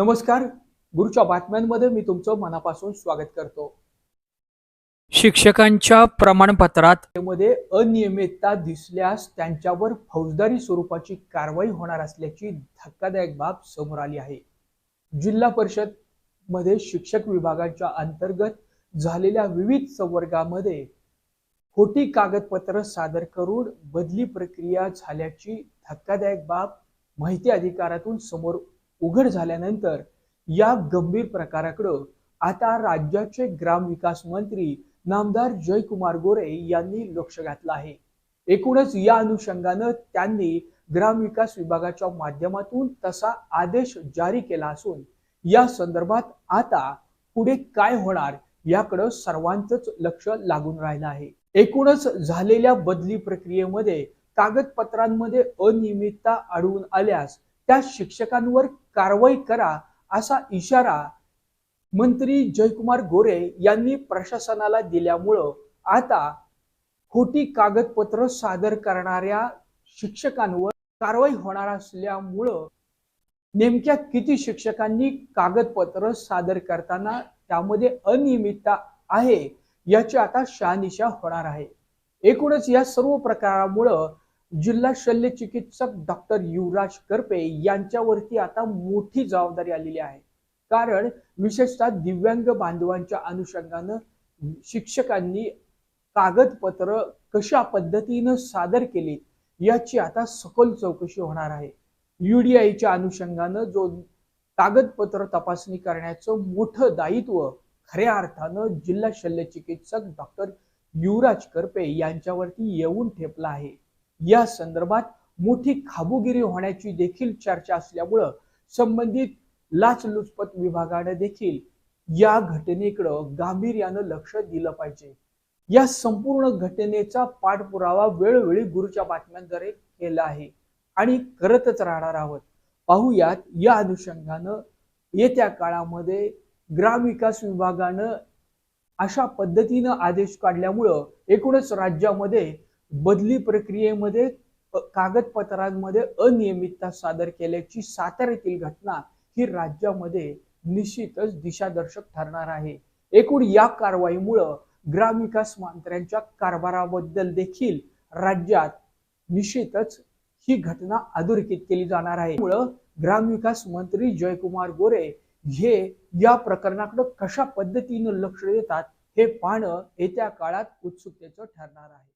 नमस्कार. गुरुच्या बातम्यांमध्ये मी तुमचं मनापासून स्वागत करतो. शिक्षकांच्या प्रमाणपत्रात मध्ये अनियमितता दिसल्यास त्यांच्यावर फौजदारी स्वरूपाची कारवाई होणार असल्याची धक्कादायक बाब समोर आली आहे. जिल्हा परिषदमध्ये शिक्षक विभागाच्या अंतर्गत झालेल्या विविध संवर्गामध्ये खोटी कागदपत्र सादर करून बदली प्रक्रिया झाल्याची धक्कादायक बाब माहिती अधिकारातून समोर उघड झाल्यानंतर या गंभीर प्रकाराकडं आता राज्याचे ग्रामविकास मंत्री नामदार जयकुमार गोरे यांनी लक्ष घातलं आहे. एकूणच या अनुषंगानं त्यांनी ग्रामविकास विभागाच्या माध्यमातून तसा आदेश जारी केला असून या संदर्भात आता पुढे काय होणार याकडं सर्वांचंच लक्ष लागून राहिलं आहे. एकूणच झालेल्या बदली प्रक्रियेमध्ये कागदपत्रांमध्ये अनियमितता आढळून आल्यास त्या शिक्षकांवर कारवाई करा असा इशारा मंत्री जयकुमार गोरे यांनी प्रशासनाला दिल्यामुळं आता खोटी कागदपत्र सादर करणाऱ्या शिक्षकांवर कारवाई होणार असल्यामुळं नेमक्या किती शिक्षकांनी कागदपत्र सादर करताना त्यामध्ये अनियमितता आहे याची आता शहानिशा होणार आहे. एकूणच या सर्व प्रकारामुळं जिल्हा शल्य चिकित्सक डॉक्टर युवराज करपे यांच्यावरती आता मोठी जबाबदारी आलेली आहे. कारण विशेषतः दिव्यांग बांधवांच्या अनुषंगानं शिक्षकांनी कागदपत्र कशा पद्धतीनं सादर केली याची आता सखोल चौकशी होणार आहे. युडीआयच्या अनुषंगानं जो कागदपत्र तपासणी करण्याचं मोठं दायित्व खऱ्या अर्थानं जिल्हा शल्य चिकित्सक डॉक्टर युवराज करपे यांच्यावरती येऊन ठेपला आहे. या संदर्भात मोठी खाबुगिरी होण्याची देखील चर्चा असल्यामुळं संबंधित लाचलुचपत विभागाने देखील या घटनेकडं गांभीर्यानं लक्ष दिलं पाहिजे. या संपूर्ण घटनेचा पाठपुरावा वेळोवेळी गुरुच्या बातम्यांद्वारे केला आहे. आणि करतच राहणार आहोत. पाहुयात या अनुषंगानं येत्या काळामध्ये ग्रामविकास विभागानं अशा पद्धतीनं आदेश काढल्यामुळं एकूणच राज्यामध्ये बदली प्रक्रियेमध्ये कागदपत्रांमध्ये अनियमितता सादर केल्याची साताऱ्यातील घटना ही राज्यामध्ये निश्चितच दिशादर्शक ठरणार आहे. एकूण या कारवाईमुळं ग्रामविकास मंत्र्यांच्या कारभाराबद्दल देखील राज्यात निश्चितच ही घटना अधोरेखित केली जाणार आहे. ग्रामविकास मंत्री जयकुमार गोरे हे या प्रकरणाकडे कशा पद्धतीनं लक्ष देतात हे पाहणं येत्या काळात उत्सुकतेचं ठरणार आहे.